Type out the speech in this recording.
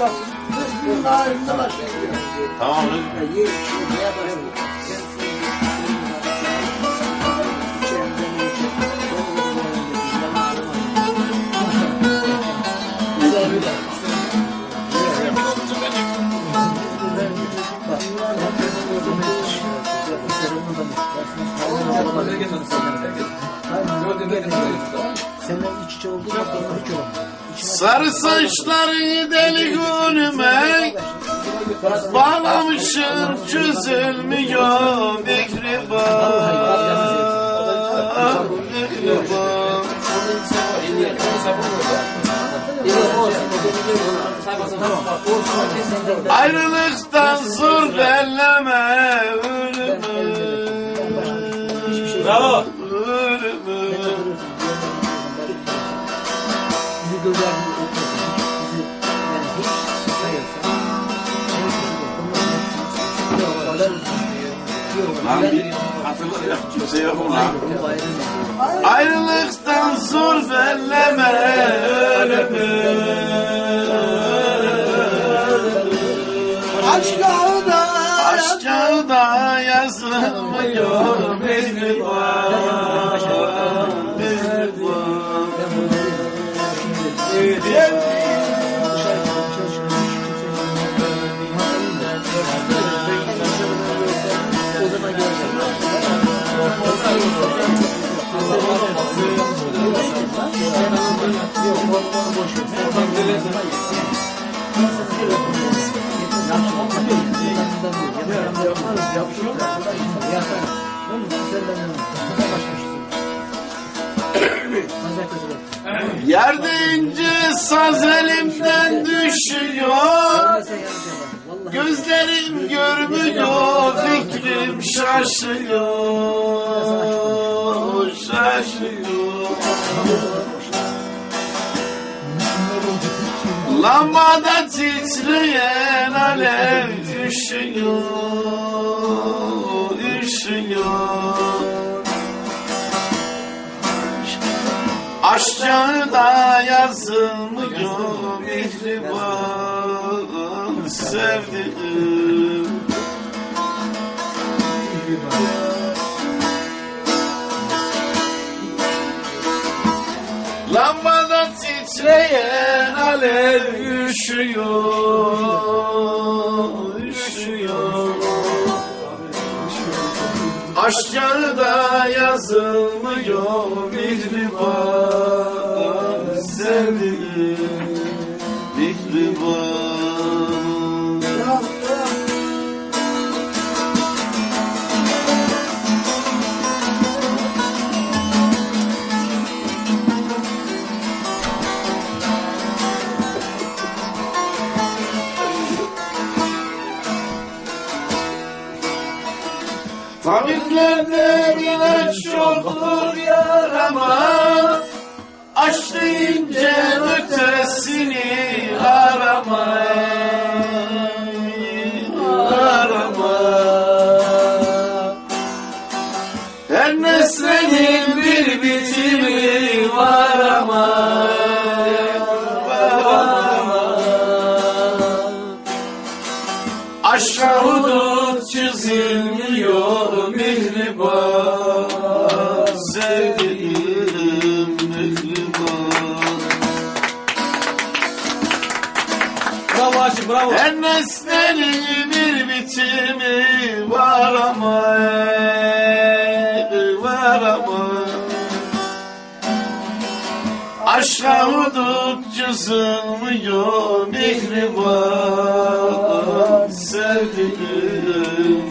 çat. Bunun ağrından aşağı gidiyor. Tamam. Ye, şu ne Seninle iç içe olduğu zaman hiç olamaz. Sarı saçları deli gönlüme Bağlamışım çözülmüyor Mihriban Mihriban Ayrılıktan zor belleme ölümü Bravo. Hatırlayacak kimse yok lan? Ayrılıktan zor belleme ölümü Aşkı da Aşk da yazılmıyor mihriban Mihriban Deyince saz elimden düşüyor. Gözlerim görmüyor fikrim şaşıyor. Şaşıyor Lambada titreyen alev üşüyor Üşüyor. Aşağı da yazılmıyor mihriban sevdiğim. Lambada titreyen alev üşüyor, üşüyor. Aşağı da yazılmıyor mihriban sevdiğim Tabiplerden ilaç yoktur yarama. Aç deyince ötesini arama. Arama. Her nesnenin bir bitimi var ama. Aşka hudut Sevdiğim mihriban Bravo Aşık bravo. Her nesnenin bir bitimi var ama Var ama. Aşka hudut çizilmiyor mihriban Sevdiğim